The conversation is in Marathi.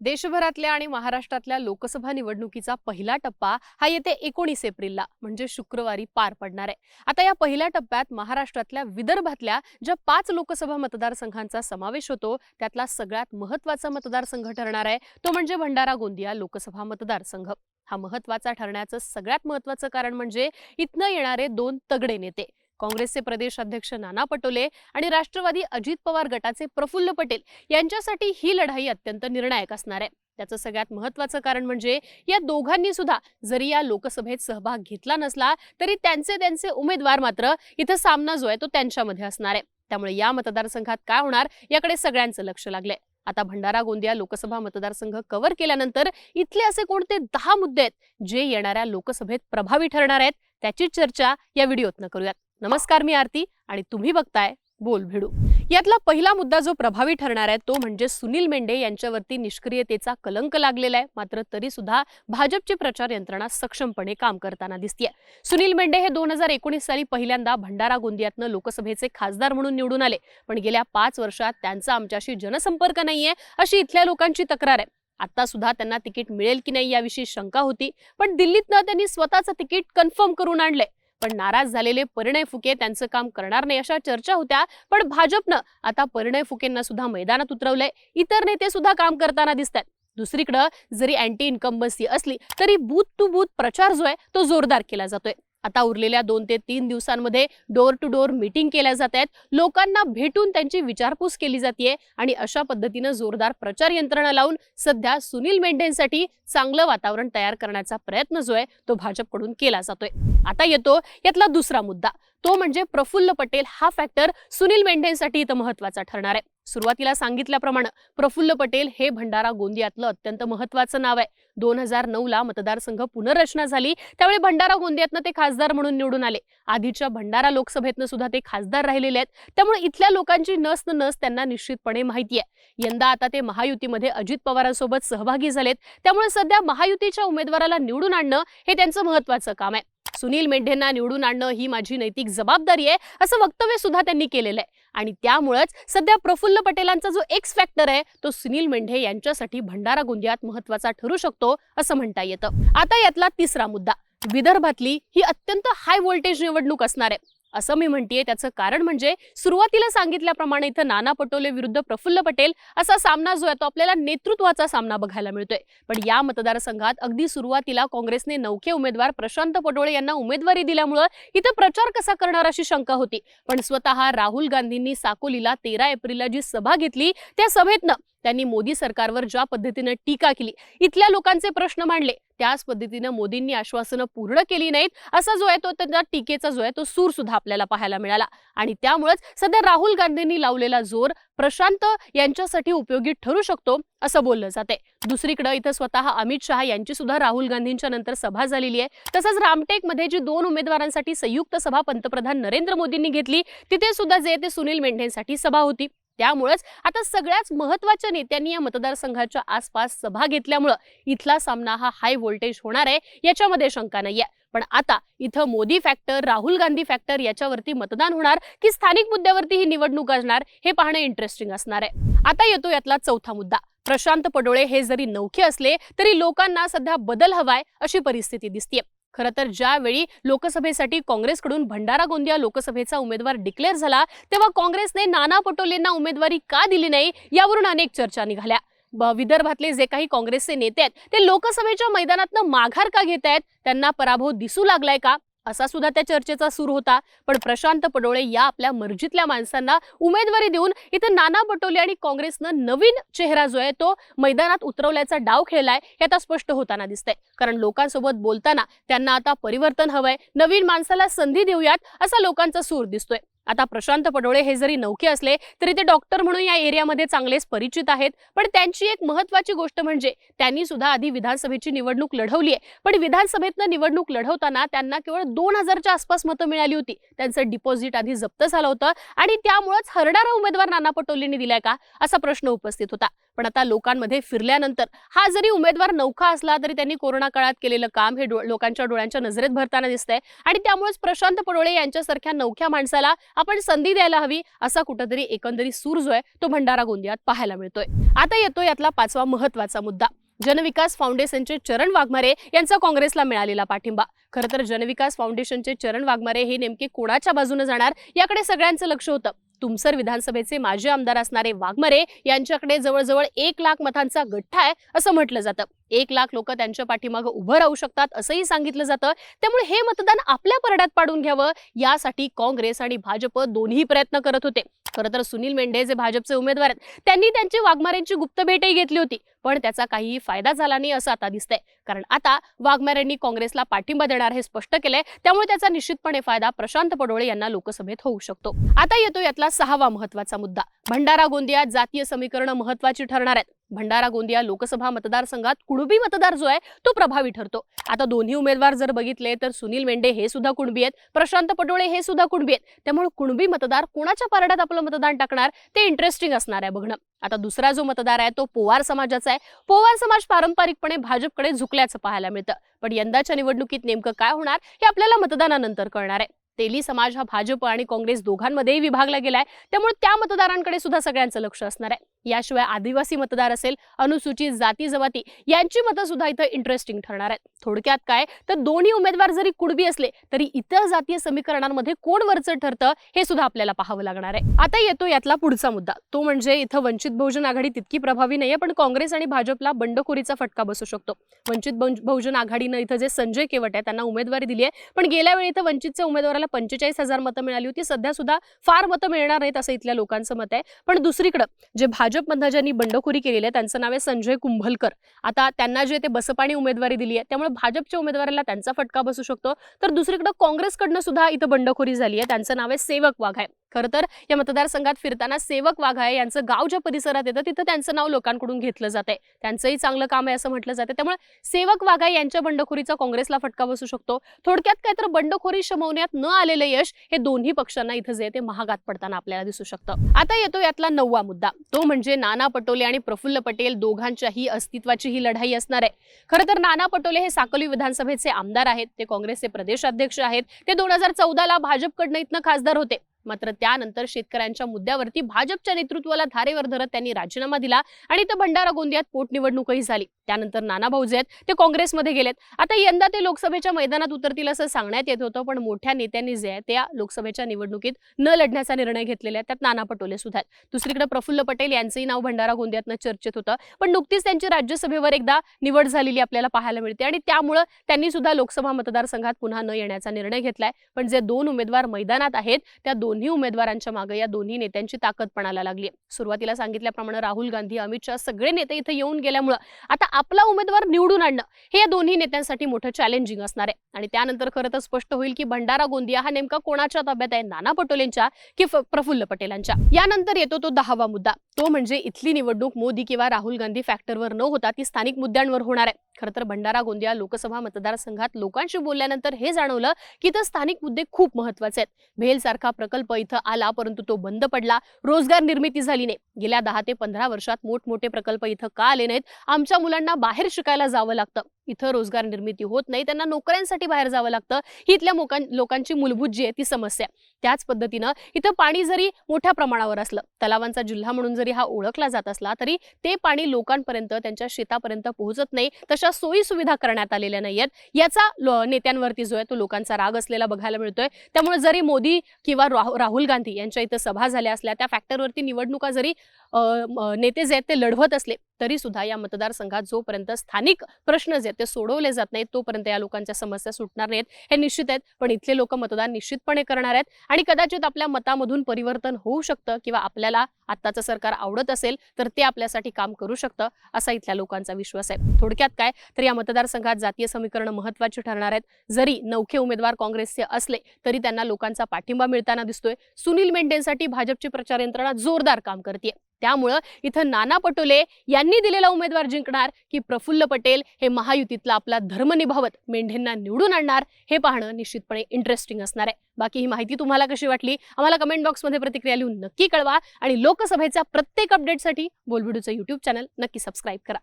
देशभरातल्या आणि महाराष्ट्रातल्या लोकसभा निवडणुकीचा पहिला टप्पा हा येते एकोणीस एप्रिलला म्हणजे शुक्रवारी पार पडणार आहे. आता या पहिल्या टप्प्यात महाराष्ट्रातल्या विदर्भातल्या ज्या पाच लोकसभा मतदारसंघांचा समावेश होतो त्यातला सगळ्यात महत्त्वाचा मतदारसंघ ठरणार आहे तो म्हणजे भंडारा गोंदिया लोकसभा मतदारसंघ. हा महत्त्वाचा ठरण्याचं सगळ्यात महत्वाचं कारण म्हणजे इथनं येणारे दोन तगडे नेते. काँग्रेसचे प्रदेश अध्यक्ष नाना पटोले आणि राष्ट्रवादी अजित पवार गटाचे प्रफुल्ल पटेल यांच्यासाठी ही लढाई अत्यंत निर्णायक असणार आहे. त्याचं सगळ्यात महत्वाचं कारण म्हणजे या दोघांनी सुद्धा जरी या लोकसभेत सहभाग घेतला नसला तरी त्यांचे त्यांचे उमेदवार मात्र इथं सामना जो आहे तो त्यांच्यामध्ये असणार आहे. त्यामुळे या मतदारसंघात काय होणार याकडे सगळ्यांचं लक्ष लागलंय. आता भंडारा गोंदिया लोकसभा मतदारसंघ कव्हर केल्यानंतर इथले असे कोणते दहा मुद्दे आहेत जे येणाऱ्या लोकसभेत प्रभावी ठरणार आहेत त्याची चर्चा या व्हिडिओतनं करूयात. नमस्कार मी आरती आणि तुम्ही बघताय बोल भिडू. यातला पहिला मुद्दा जो प्रभावी ठरणार आहे तो म्हणजे सुनील मेंढे यांच्यावरती निष्क्रियतेचा कलंक लागलेला आहे. मात्र तरी सुद्धा भाजपची प्रचार यंत्रणा सक्षमपणे काम करताना दिसतीये. सुनील मेंढे हे दोन हजार एकोणीस साली पहिल्यांदा भंडारा गोंदियातनं लोकसभेचे खासदार म्हणून निवडून आले. पण गेल्या पाच वर्षात त्यांचा आमच्याशी जनसंपर्क नाहीये अशी इथल्या लोकांची तक्रार आहे. आता सुद्धा त्यांना तिकीट मिळेल की नाही याविषयी शंका होती. पण दिल्लीतनं त्यांनी स्वतःचं तिकीट कन्फर्म करून आणलंय. पण नाराज झालेले परिणय फुके त्यांचं काम करणार नाही अशा चर्चा होत्या. पण भाजपनं आता परिणय फुकेंना सुद्धा मैदानात उतरवलंय. इतर नेते सुद्धा काम करताना दिसतात दुसरीकडं जरी अँटी इन्कम्बन्सी असली तरी बूथ टू बूथ प्रचार जो आहे तो जोरदार केला जातोय. आता उरलेल्या दोन ते तीन दिवसांमध्ये डोर टू डोर मीटिंग केल्या जात आहेत. लोकांना भेटून त्यांची विचारपूस केली जाते आणि अशा पद्धतीनं जोरदार प्रचार यंत्रणा लावून सध्या सुनील मेंढेंसाठी चांगलं वातावरण तयार करण्याचा प्रयत्न जो आहे तो भाजपकडून केला जातोय. आता येतो यातला दुसरा मुद्दा. तो म्हणजे प्रफुल्ल पटेल हा फॅक्टर सुनील मेंढेंसाठी इथं महत्त्वाचा ठरणार आहे. सुरुवातीला सांगितल्याप्रमाणे प्रफुल्ल पटेल हे भंडारा गोंदियातलं अत्यंत महत्वाचं नाव आहे. दोन हजार नऊ ला मतदारसंघ पुनर्रचना झाली. त्यावेळी भंडारा गोंदियातनं ते खासदार म्हणून निवडून आले. आधीच्या भंडारा लोकसभेतनं सुद्धा ते खासदार राहिलेले आहेत. त्यामुळे इथल्या लोकांची नस न नस त्यांना निश्चितपणे माहिती आहे. यंदा आता ते महायुतीमध्ये अजित पवारांसोबत सहभागी झालेत. त्यामुळे सध्या महायुतीच्या उमेदवाराला निवडून आणणं हे त्यांचं महत्वाचं काम आहे. सुनील मेंढेंना निवडून आणणं ही माझी नैतिक जबाबदारी आहे असं वक्तव्य सुद्धा त्यांनी केलेलं आहे. आणि त्यामुळेच सध्या प्रफुल्ल पटेलांचा जो एक्स फॅक्टर आहे तो सुनील मेंढे यांच्यासाठी भंडारा गोंदियात महत्त्वाचा ठरू शकतो असं म्हणता येतं. आता यातला तिसरा मुद्दा विदर्भातली ही अत्यंत हाय व्होल्टेज निवडणूक असणार आहे. असं मी म्हणतेय. त्याचं कारण म्हणजे सुरुवातीला सांगितल्याप्रमाणे इथं नाना पटोले विरुद्ध प्रफुल्ल पटेल असा सामना जो आहे तो आपल्याला नेतृत्वाचा सामना बघायला मिळतोय. पण या मतदारसंघात अगदी सुरुवातीला काँग्रेसने नौखे उमेदवार प्रशांत पटोळे यांना उमेदवारी दिल्यामुळं इथं प्रचार कसा करणार अशी शंका होती. पण स्वतः राहुल गांधींनी साकोलीला तेरा एप्रिलला जी सभा घेतली त्या सभेतनं त्यांनी मोदी सरकारवर ज्या पद्धतीनं टीका केली इथल्या लोकांचे प्रश्न मांडले त्याच पद्धतीनं मोदींनी आश्वासनं पूर्ण केली नाहीत असा जो आहे तो त्यांच्या टीकेचा जो आहे तो सूर सुद्धा आपल्याला पाहायला मिळाला. आणि त्यामुळेच सध्या राहुल गांधींनी लावलेला जोर प्रशांत यांच्यासाठी उपयोगी ठरू शकतो असं बोललं जाते दुसरीकडे इथं स्वतः अमित शहा यांची सुद्धा राहुल गांधींच्या नंतर सभा झालेली आहे. तसंच रामटेकमध्ये जी दोन उमेदवारांसाठी संयुक्त सभा पंतप्रधान नरेंद्र मोदींनी घेतली तिथे सुद्धा जे ते सुनील मेंढेंसाठी सभा होती. त्यामुळेच आता सगळ्याच महत्त्वाच्या नेत्यांनी या मतदारसंघाच्या आसपास सभा घेतल्यामुळं इथला सामना हा हाय व्होल्टेज होणार आहे याच्यामध्ये शंका नाहीये. पण आता इथं मोदी फॅक्टर राहुल गांधी फॅक्टर याच्यावरती मतदान होणार की स्थानिक मुद्द्यावरती ही निवडणूक असणार हे पाहणं इंटरेस्टिंग असणार आहे. आता येतो यातला चौथा मुद्दा. प्रशांत पडोळे हे जरी नौखे असले तरी लोकांना सध्या बदल हवाय अशी परिस्थिती दिसतीये. खरं तर ज्यावेळी लोकसभेसाठी काँग्रेसकडून भंडारा गोंदिया लोकसभेचा उमेदवार डिक्लेअर झाला तेव्हा काँग्रेसने नाना पटोलेंना उमेदवारी का दिली नाही यावरून अनेक चर्चा निघाल्या. ब- विदर्भातले जे काही काँग्रेसचे नेते आहेत ते लोकसभेच्या मैदानातनं माघार का घेत आहेत त्यांना पराभव दिसू लागलाय का? असा सुद्धा त्या चर्चेचा सूर होता. पण प्रशांत पडोळे या आपल्या मर्जीतल्या माणसांना उमेदवारी देऊन इथं नाना पटोले आणि काँग्रेसनं नवीन चेहरा जो आहे तो मैदानात उतरवल्याचा डाव खेळलाय हे आता स्पष्ट होताना दिसतंय. कारण लोकांसोबत बोलताना त्यांना आता परिवर्तन हवंय. नवीन माणसाला संधी देऊयात असा लोकांचा सूर दिसतोय. आता प्रशांत पडोळे हे जरी नौके असले तरी ते डॉक्टर म्हणून या एरियामध्ये चांगलेच परिचित आहेत. पण त्यांची एक महत्वाची गोष्ट म्हणजे त्यांनी सुद्धा आधी विधानसभेची निवडणूक लढवली आहे. पण विधानसभेतनं निवडणूक लढवताना त्यांना केवळ दोन हजारच्या आसपास मतं मिळाली होती. त्यांचं डिपॉझिट आधी जप्त झालं होतं. आणि त्यामुळेच हरणारा उमेदवार नाना पटोलेंनी दिलाय का? असा प्रश्न उपस्थित होता. पण आता लोकांमध्ये फिरल्यानंतर हा जरी उमेदवार नौखा असला तरी त्यांनी कोरोना काळात केलेलं काम हे लोकांच्या डोळ्यांच्या नजरेत भरताना दिसतंय. आणि त्यामुळेच प्रशांत पडोळे यांच्यासारख्या नौख्या माणसाला आपण संधी द्यायला हवी असा कुठंतरी एकंदरीत सूर जो आहे तो भंडारा गोंदियात पाहायला मिळतोय. आता येतो यातला पाचवा महत्त्वाचा मुद्दा. जनविकास फाउंडेशनचे चरण वाघमारे यांचा काँग्रेसला मिळालेला पाठिंबा. खरं तर जनविकास फाउंडेशनचे चरण वाघमारे हे नेमके कोणाच्या बाजूने जाणार याकडे सगळ्यांचं लक्ष होतं. तुमसर विधानसभेचे माजी आमदार असणारे वाघमरे यांच्याकडे जवळजवळ एक लाख मतांचा गठ्ठा आहे असं म्हटलं जातं. एक लाख लोक त्यांच्या पाठीमागं उभं राहू शकतात असंही सांगितलं जातं. त्यामुळे हे मतदान आपल्या परड्यात पाडून घ्यावं यासाठी काँग्रेस आणि भाजप दोन्ही प्रयत्न करत होते. खरं तर सुनील मेंढे जे भाजपचे उमेदवार आहेत त्यांनी त्यांची वाघमारेंची गुप्त भेटही घेतली होती. पण त्याचा काहीही फायदा झाला नाही असं आता दिसतंय. कारण आता वाघमारेंनी काँग्रेसला पाठिंबा देणार हे स्पष्ट केलंय. त्यामुळे त्याचा निश्चितपणे फायदा प्रशांत पडोळे यांना लोकसभेत होऊ शकतो. आता येतो यातला सहावा महत्त्वाचा मुद्दा. भंडारा गोंदियात जातीय समीकरणं महत्वाची ठरणार आहेत. भंडारा गोंदिया लोकसभा मतदारसंघात कुणबी मतदार जो आहे तो प्रभावी ठरतो. आता दोन्ही उमेदवार जर बघितले तर सुनील मेंढे हे सुद्धा कुणबी आहेत प्रशांत पटोळे हे सुद्धा कुणबी आहेत. त्यामुळे कुणबी मतदार कोणाच्या पारड्यात आपलं मतदान टाकणार ते इंटरेस्टिंग असणार आहे बघणं. आता दुसरा जो मतदार आहे तो पोवार समाजाचा आहे. पोवार समाज पारंपरिकपणे भाजपकडे झुकल्याचं पाहायला मिळतं. पण यंदाच्या निवडणुकीत नेमकं काय होणार हे आपल्याला मतदानानंतर कळणार आहे. तेली समाज हा भाजप आणि काँग्रेस दोघांमध्येही विभागला गेलाय. त्यामुळे त्या मतदारांकडे सुद्धा सगळ्यांचं लक्ष असणार आहे. याशिवाय आदिवासी मतदार असेल अनुसूचित जाती जमाती यांची मतं सुद्धा इथं इंटरेस्टिंग ठरणार आहेत. थोडक्यात काय? तर दोन्ही उमेदवार जरी कुडबी असले तरी इतर जातीय समीकरणांमध्ये कोण वरचं ठरतं हे सुद्धा आपल्याला पाहावं लागणार आहे. आता येतो यातला पुढचा मुद्दा. तो म्हणजे इथं वंचित बहुजन आघाडी तितकी प्रभावी नाहीये पण काँग्रेस आणि भाजपला बंडखोरीचा फटका बसू शकतो. वंचित बहुजन आघाडीनं इथं जे संजय केवट आहे त्यांना उमेदवारी दिली आहे पण गेल्या वेळी इथं वंचितच्या उमेदवाराला पंचेचाळीस हजार मतं मिळाली होती. सध्या सुद्धा फार मतं मिळणार नाहीत असं इथल्या लोकांचं मत आहे. पण दुसरीकडं जे भाजपमधनं ज्यांनी बंडखोरी केलेली आहे. त्यांचं नाव आहे संजय कुंभलकर. आता त्यांना जे ते बसपाने उमेदवारी दिली आहे त्यामुळे भाजपच्या उमेदवाराला त्यांचा फटका बसू शकतो. तर दुसरीकडे काँग्रेसकडनं सुद्धा इथं बंडखोरी झाली आहे. त्यांचं नाव आहे सेवक आहे खरं तर या मतदारसंघात फिरताना सेवक वाघाय यांचं गाव ज्या परिसरात येतं तिथं त्यांचं नाव लोकांकडून घेतलं जातंय. त्यांचंही चांगलं काम आहे असं म्हटलं जातं त्यामुळे सेवक वाघाय यांच्या बंडखोरीचा काँग्रेसला फटका बसू शकतो. थोडक्यात काय तर बंडखोरी शमवण्यात न आलेलं यश हे दोन्ही पक्षांना इथं जे ते महागात पडताना आपल्याला दिसू शकतं. आता येतो यातला नववा मुद्दा. तो म्हणजे नाना पटोले आणि प्रफुल्ल पटेल दोघांच्याही अस्तित्वाची ही लढाई असणार आहे. खरं तर नाना पटोले हे साकोली विधानसभेचे आमदार आहेत. ते काँग्रेसचे प्रदेशाध्यक्ष आहेत. ते दोन हजार चौदाला भाजपकडनं इथनं खासदार होते. मात्र त्यानंतर शेतकऱ्यांच्या मुद्द्यावरती भाजपच्या नेतृत्वाला धारेवर धरत त्यांनी राजीनामा दिला आणि तर भंडारा गोंदियात पोटनिवडणूकही झाली. त्यानंतर नाना भाऊजे आहेत ते काँग्रेसमध्ये गेलेत. आता यंदा ते लोकसभेच्या मैदानात उतरतील असं सांगण्यात येत होतं पण मोठ्या नेत्यांनी जे आहे त्या लोकसभेच्या निवडणुकीत न लढण्याचा निर्णय घेतलेला आहे. त्यात नाना पटोले सुद्धा आहेत. दुसरीकडे प्रफुल्ल पटेल यांचंही नाव भंडारा गोंदियातनं चर्चेत होतं. पण नुकतीच त्यांची राज्यसभेवर एकदा निवड झालेली आपल्याला पाहायला मिळते आणि त्यामुळं त्यांनी सुद्धा लोकसभा मतदारसंघात पुन्हा न येण्याचा निर्णय घेतलाय. पण जे दोन उमेदवार मैदानात आहेत त्या दोन्ही उमेदवारांच्या मागे या दोन्ही नेत्यांची ताकद पणाला लागली सुरुवातीला सांगितल्याप्रमाणे राहुल गांधी अमित शहा सगळे नेते इथे येऊन गेल्यामुळं आता आपला उमेदवार निवडून आणणं हे या दोन्ही नेत्यांसाठी मोठं चॅलेंजिंग असणार आहे. आणि त्यानंतर खरं तर स्पष्ट होईल की भंडारा गोंदिया हा नेमका कोणाच्या ताब्यात आहे? नाना पटोलेंच्या की प्रफुल्ल पटेलांच्या? यानंतर येतो तो दहावा मुद्दा. तो म्हणजे इथली निवडणूक मोदी किंवा राहुल गांधी फॅक्टरवर न होता ती स्थानिक मुद्द्यांवर होणार आहे. खरं तर भंडारा गोंदिया लोकसभा मतदारसंघात लोकांशी बोलल्यानंतर हे जाणवलं की इथं स्थानिक मुद्दे खूप महत्त्वाचे आहेत. भेल सारखा प्रकल्प इथं आला परंतु तो बंद पडला. रोजगार निर्मिती झाली नाही. गेल्या दहा ते पंधरा वर्षात मोठमोठे प्रकल्प इथं का आले नाहीत? आमच्या मुलांना बाहेर शिकायला जावं लागतं. इथं रोजगार निर्मिती होत नाही. त्यांना नोकऱ्यांसाठी बाहेर जावं लागतं. ही इथल्या लोकांची मूलभूत जी आहे ती समस्या त्याच पद्धतीनं इथं पाणी जरी मोठ्या प्रमाणावर असलं तलावांचा जिल्हा म्हणून जरी हा ओळखला जात असला तरी ते पाणी लोकांपर्यंत त्यांच्या शेतापर्यंत पोहोचत नाही. तशा सोयी सुविधा करण्यात आलेल्या नाहीयेत याचा नेत्यांवरती जो आहे तो लोकांचा राग असलेला बघायला मिळतोय. त्यामुळे जरी मोदी किंवा राहु- राहुल गांधी यांच्या इथं सभा झाल्या असल्या त्या फॅक्टरवरती निवडणुका जरी नेते जे आहेत ते लढवत असले तरी सुद्धा या मतदारसंघात जोपर्यंत स्थानिक प्रश्न जे आहेत ते सोडवले जात नाहीत तोपर्यंत या लोकांच्या समस्या सुटणार नाहीत. हे निश्चित आहेत पण इथले लोक मतदान निश्चितपणे करणार आहेत. आणि कदाचित आपल्या मतामधून परिवर्तन होऊ शकतं किंवा आपल्याला आत्ताचं सरकार आवडत असेल तर ते आपल्यासाठी काम करू शकतं असा इथल्या लोकांचा विश्वास आहे. थोडक्यात काय? तर या मतदारसंघात जातीय समीकरणं महत्वाची ठरणार आहेत. जरी नौखे उमेदवार काँग्रेसचे असले तरी त्यांना लोकांचा पाठिंबा मिळताना दिसतोय. सुनील मेंढेंसाठी भाजपची प्रचार यंत्रणा जोरदार काम करते त्यामुळं इथं नाना पटोले यांनी दिलेला उमेदवार जिंकणार की प्रफुल्ल पटेल हे महायुतीतला आपला धर्म निभावत मेंढेंना निवडून आणणार हे पाहणं निश्चितपणे इंटरेस्टिंग असणार आहे. बाकी ही माहिती तुम्हाला कशी वाटली? आम्हाला कमेंट बॉक्समध्ये प्रतिक्रिया लिहून नक्की कळवा आणि लोकसभेच्या प्रत्येक अपडेटसाठी बोलबिडूचं युट्यूब चॅनल नक्की सबस्क्राईब करा.